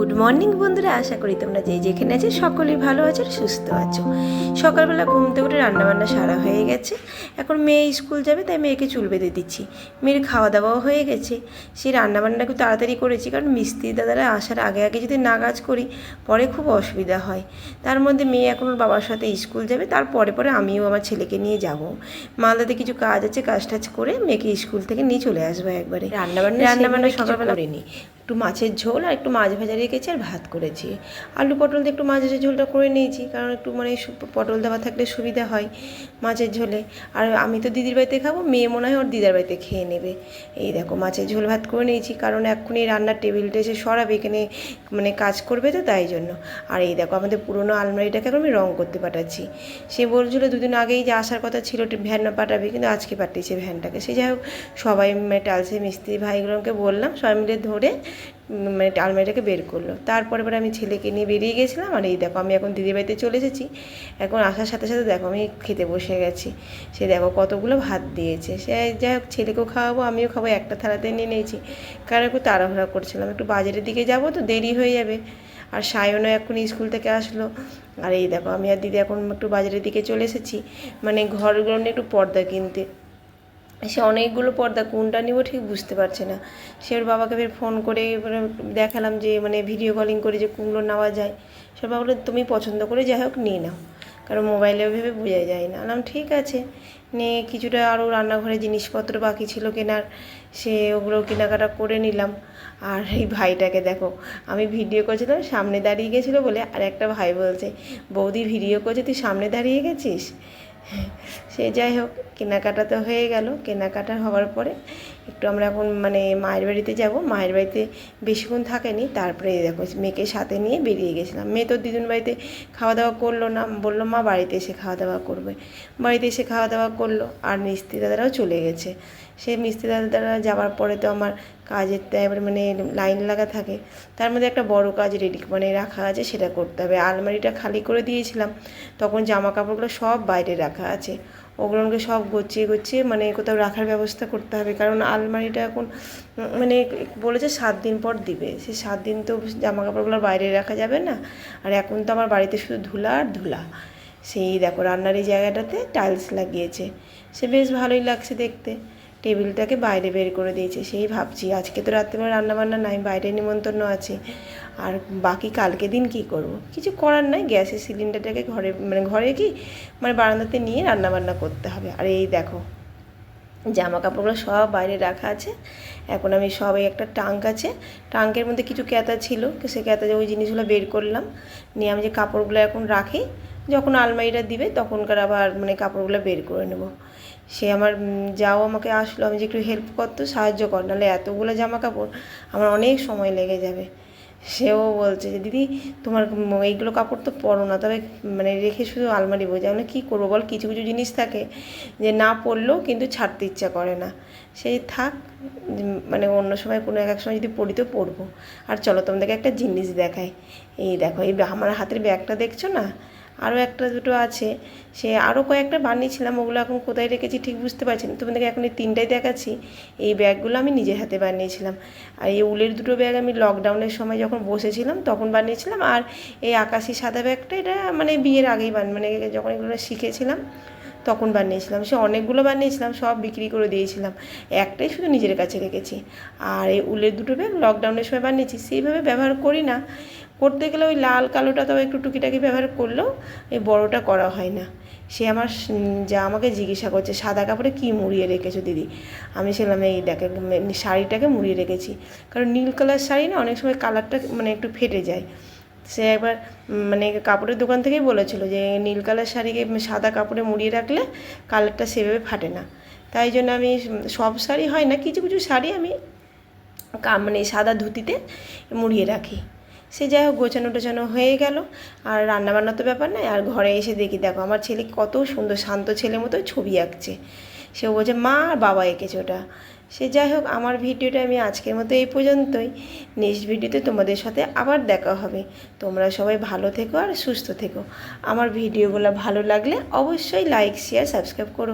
Good morning বন্ধুরা। আশা করি তোমরা যে যেখানে আছো সকলেই ভালো আছো আর সুস্থ আছো। সকালবেলা ঘুম থেকে উঠে রান্নাবান্না সারা হয়ে গেছে। এখন মেয়ে স্কুল যাবে তাই মেয়েকে চুল বেঁধে দিচ্ছি। মেয়ের খাওয়া দাওয়াও হয়ে গেছে। সেই রান্নাবান্না খুব তাড়াতাড়ি করেছি কারণ মিস্ত্রি দাদারা আসার আগে আগে যদি না কাজ করি পরে খুব অসুবিধা হয়। তার মধ্যে মেয়ে এখন ওর বাবার সাথে স্কুল যাবে তার পরে পরে আমিও আমার ছেলেকে নিয়ে যাব। মালদাতে কিছু কাজ আছে কাজ টাজ করে মেয়েকে স্কুল থেকে নিয়ে চলে আসব একবারে। রান্নাবান্না রান্নাবান্না সকালবেলা করিনি। একটু মাছের ঝোল আর একটু মাছ ভাজা রেখেছি আর ভাত করেছি। আলু পটল দিয়ে একটু মাছের ঝোলটা করে নিয়েছি, কারণ একটু মানে পটল দেওয়া থাকলে সুবিধা হয় মাছের ঝোলে। আর আমি তো দিদির বাড়িতে খাব, মেয়ে মনে হয় ওর দিদার বাড়িতে খেয়ে নেবে। এই দেখো মাছের ঝোল ভাত করে নিয়েছি, কারণ এক্ষুনি রান্নার টেবিলটা এসে সরাবে, এখানে মানে কাজ করবে তো তাই জন্য। আর এই দেখো আমাদের পুরোনো আলমারিটাকে এখন আমি রং করতে পাঠাচ্ছি। সে বলছিল দুদিন আগেই যে আসার কথা ছিল ভ্যান পাঠাবে, কিন্তু আজকে পাঠিয়েছে ভ্যানটাকে। সে যাই হোক, সবাই মানে টালসে মিস্ত্রি ভাইগুলোকে বললাম, সবাই মিলে ধরে মানে আলমারিটাকে বের করল। তারপরে পরে আমি ছেলেকে নিয়ে বেরিয়ে গেছিলাম আর এই দেখো আমি এখন দিদির বাড়িতে চলে এসেছি। এখন আসার সাথে সাথে দেখো আমি খেতে বসে গেছি। সে দেখো কতগুলো ভাত দিয়েছে। সে যাই হোক ছেলেকেও খাওয়াবো, আমিও খাব, একটা থালাতে নিয়ে নিয়েছি। কারণ একটু তাড়াহুড়া করছিলাম, একটু বাজারের দিকে যাব তো দেরি হয়ে যাবে। আর সায়নও এখন স্কুল থেকে আসলো। আর এই দেখো আমি আর দিদি এখন একটু বাজারের দিকে চলে এসেছি। মানে ঘরগুলো একটু পর্দা কিনতে। সে অনেকগুলো পর্দা, কোনটা নিব ঠিক বুঝতে পারছে না। সে ওর বাবাকে ফের ফোন করে দেখালাম যে মানে ভিডিও কলিং করে যে কোনগুলো নেওয়া যায়। সে বাবা বলল, তুমি পছন্দ করে যাই হোক, নিয়ে নাও। কারণ মোবাইলে ভেবে বোঝা যায় না। বললাম, ঠিক আছে। নিয়ে কিছুটা আরও রান্নাঘরে জিনিসপত্র বাকি ছিল কেনার, সে ওগুলো কেনাকাটা করে নিলাম। আর এই ভাইটাকে দেখো, আমি ভিডিও করছিলাম, সামনে দাঁড়িয়ে গেছিল বলে আর একটা ভাই বলছে, বৌদি ভিডিও করছে, তুই সামনে দাঁড়িয়ে গেছিস? সে যাই হোক কেনাকাটা তো হয়ে গেল। কেনাকাটা হওয়ার পরে একটু আমরা এখন মানে মায়ের বাড়িতে যাব। মায়ের বাড়িতে বেশিক্ষণ থাকেনি, তারপরে দেখো মেয়েকে সাথে নিয়ে বেরিয়ে গেছিলাম। মেয়ে তো দিদুন বাড়িতে খাওয়া দাওয়া করল না, বলল, মা, বাড়িতে এসে খাওয়া দাওয়া করবে। বাড়িতে এসে খাওয়া দাওয়া করল আর মিস্ত্রি দাদারাও চলে গেছে। সেই মিস্ত্রি দাদারা যাওয়ার পরে তো আমার কাজের তো এবারে মানে লাইন লাগা থাকে। তার মধ্যে একটা বড় কাজ রেডি মানে রাখা আছে, সেটা করতে হবে। আলমারিটা খালি করে দিয়েছিলাম, তখন জামা কাপড়গুলো সব বাইরে রাখা আছে। ওগুলোকে সব গুছিয়ে গুছিয়ে মানে কোথাও রাখার ব্যবস্থা করতে হবে। কারণ আলমারিটা এখন মানে বলেছে সাত দিন পর দিবে। সে সাত দিন তো জামা কাপড়গুলো বাইরে রাখা যাবে না। আর এখন তো আমার বাড়িতে শুধু ধুলা আর ধুলা। সেই দেখো রান্নার এই জায়গাটাতে টাইলস লাগিয়েছে। সে বেশ ভালোই লাগছে দেখতে। টেবিলটাকে বাইরে বের করে দিয়েছে। সেই ভাবছি, আজকে তো রাত্রেবেলা রান্নাবান্না নাই, বাইরে নিমন্ত্রণ আছে। আর বাকি কালকে দিন কি করব? কিছু করার নাই, গ্যাসের সিলিন্ডারটাকে ঘরে মানে ঘরে কি? মানে বারান্দাতে নিয়ে রান্নাবান্না করতে হবে। আর এই দেখো জামা কাপড়গুলো সব বাইরে রাখা আছে। এখন আমি সব এই একটা টাঙ্ক আছে। টাঙ্কের মধ্যে কিছু ক্যাতা ছিল সে ক্যাতা যে ওই জিনিসগুলো বের করলাম। নিয়ে আমি যে কাপড়গুলো এখন রাখি, যখন আলমারিটা দিবে তখনকার আবার মানে কাপড়গুলো বের করে নেব। সে আমার যাও আমাকে আসলো, আমি যে একটু হেল্প করতো, সাহায্য কর, নাহলে এতগুলো জামা কাপড় আমার অনেক সময় লেগে যাবে। সেও বলছে যে, দিদি, তোমার এইগুলো কাপড় তো পরো না, তবে মানে রেখে শুধু আলমারি বোঝা মানে কী করব বল, কিছু কিছু জিনিস থাকে যে না পরলেও কিন্তু ছাড়তে ইচ্ছা করে না। সেই থাক মানে অন্য সময় কোনো এক এক সময় যদি পড়ি তো পরবো। আর চলো তোমাদেরকে একটা জিনিস দেখাই। এই দেখো, এই আমার হাতের ব্যাগটা দেখছ না? আরও একটা দুটো আছে। সে আরও কয়েকটা বানিয়েছিলাম, ওগুলো এখন কোথায় রেখেছি ঠিক বুঝতে পারছি না। তোমাদেরকে এখন এই তিনটাই দেখাচ্ছি। এই ব্যাগগুলো আমি নিজের হাতে বানিয়েছিলাম। আর এই উলের দুটো ব্যাগ আমি লকডাউনের সময় যখন বসেছিলাম, তখন বানিয়েছিলাম। আর এই আকাশি সাদা ব্যাগটা, এটা মানে বিয়ের আগেই বান মানে যখন এগুলো শিখেছিলাম, তখন বানিয়েছিলাম। সে অনেকগুলো বানিয়েছিলাম, সব বিক্রি করে দিয়েছিলাম। একটাই শুধু নিজের কাছে রেখেছি। আর এই উলের দুটো ব্যাগ লকডাউনের সময় বানিয়েছি, সেইভাবে ব্যবহার করি না। করতে গেলে ওই লাল কালোটা তবে একটু টুকিটাকি ব্যবহার করলেও এই বড়টা করা হয় না। সে আমার যা আমাকে জিজ্ঞাসা করছে, সাদা কাপড়ে কী মুড়িয়ে রেখেছো দিদি? আমি ছিলাম এই দেখে শাড়িটাকে মুড়িয়ে রেখেছি। কারণ নীল কালার শাড়ি না অনেক সময় কালারটা মানে একটু ফেটে যায়। সে একবার মানে কাপড়ের দোকান থেকেই বলেছিল যে, নীল কালার শাড়িকে সাদা কাপড়ে মুড়িয়ে রাখলে কালারটা সেভাবে ফাটে না। তাই জন্য আমি সব শাড়ি হয় না, কিছু কিছু শাড়ি আমি মানে সাদা ধুতিতে মুড়িয়ে রাখি। সে যাই হোক গোছানো টোছানো হয়ে গেল। আর রান্নাবান্না তো ব্যাপার নাই, আর ঘরে এসে দেখি, দেখো আমার ছেলে কত সুন্দর শান্ত ছেলের মতো ছবি আঁকছে। সে বলছে, মা, আর বাবা এঁকেছে ওটা। সে যাই হোক, আমার ভিডিওটা আমি আজকের মতো এই পর্যন্তই। নেক্সট ভিডিওতে তোমাদের সাথে আবার দেখা হবে। তোমরা সবাই ভালো থেকো আর সুস্থ থেকো। আমার ভিডিওগুলো ভালো লাগলে অবশ্যই লাইক, শেয়ার, সাবস্ক্রাইব করো।